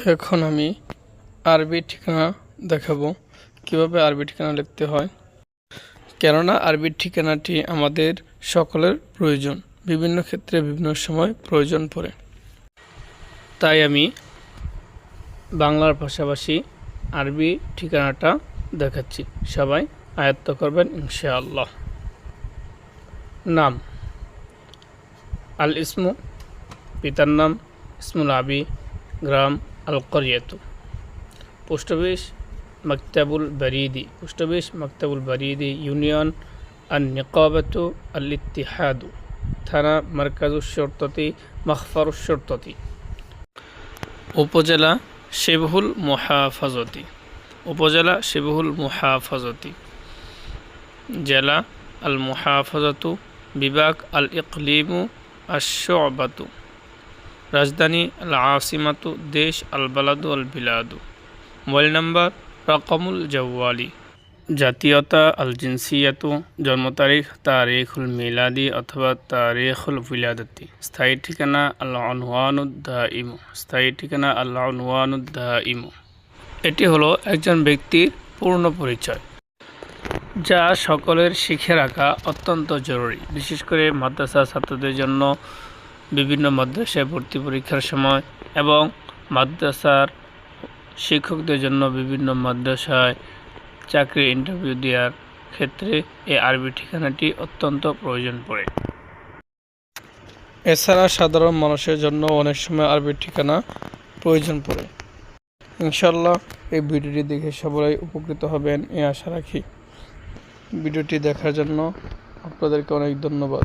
এখন আমি আরবি ঠিকানা দেখাবো। কীভাবে আরবি ঠিকানা লিখতে হয়? কেননা আরবি ঠিকানাটি আমাদের সকলের প্রয়োজন। বিভিন্ন ক্ষেত্রে বিভিন্ন সময় প্রয়োজন পড়ে। তাই আমি বাংলার পাশাপাশি আরবি ঠিকানাটা দেখাচ্ছি। সবাই আয়ত্ত করবেন ইনশাআল্লাহ। নাম। আল ইসমু পিতার নাম ইসমুল আবি, গ্রাম আল করিয়াতু পোস্ট অফিস মকতাবুল বরিদি পোস্ট অফিস মকতাবুল বরিদি ইউনিয়ন আল নিকাবতু আল ইত্তিহাদু থানা মার্কাজুল শর্ততি মখফর শর্ততি উপজেলা শিবহুল মুহাফাজতি উপজেলা শিবহুল মুহাফাজতি জেলা আল মুহাফাজতু বিভাগ আল ইকলিমু আশবাতু রাজধানী আল আসিমাতু দেশ আল বালাদু আল বিলাদু মোবাইল নাম্বার রকমুল জওয়ালি। জাতীয়তা আল জিনসিয়াতু জন্ম তারিখ, তারিখুল মিলাদি অথবা তারিখুল বিলাদতি। স্থায়ী ঠিকানা আল্লাহ আনওয়ানুদ্দা ইমু স্থায়ী ঠিকানা আল্লাহ আনওয়ানুদ্দা ইমু এটি হলো একজন ব্যক্তির পূর্ণ পরিচয়, যা সকলের শিখে রাখা অত্যন্ত জরুরি। বিশেষ করে মাদ্রাসা ছাত্রদের জন্য বিভিন্ন মাদ্রাসায় ভর্তি পরীক্ষার সময় এবং মাদ্রাসার শিক্ষকদের জন্য বিভিন্ন মাদ্রাসায় চাকরি ইন্টারভিউ দেওয়ার ক্ষেত্রে এই আরবি ঠিকানাটি অত্যন্ত প্রয়োজন পড়ে। এছাড়া সাধারণ মানুষের জন্য অনেক সময় আরবি ঠিকানা প্রয়োজন পড়ে। ইনশাল্লাহ এই ভিডিওটি দেখে সবাই উপকৃত হবেন, এ আশা রাখি। ভিডিওটি দেখার জন্য আপনাদেরকে অনেক ধন্যবাদ।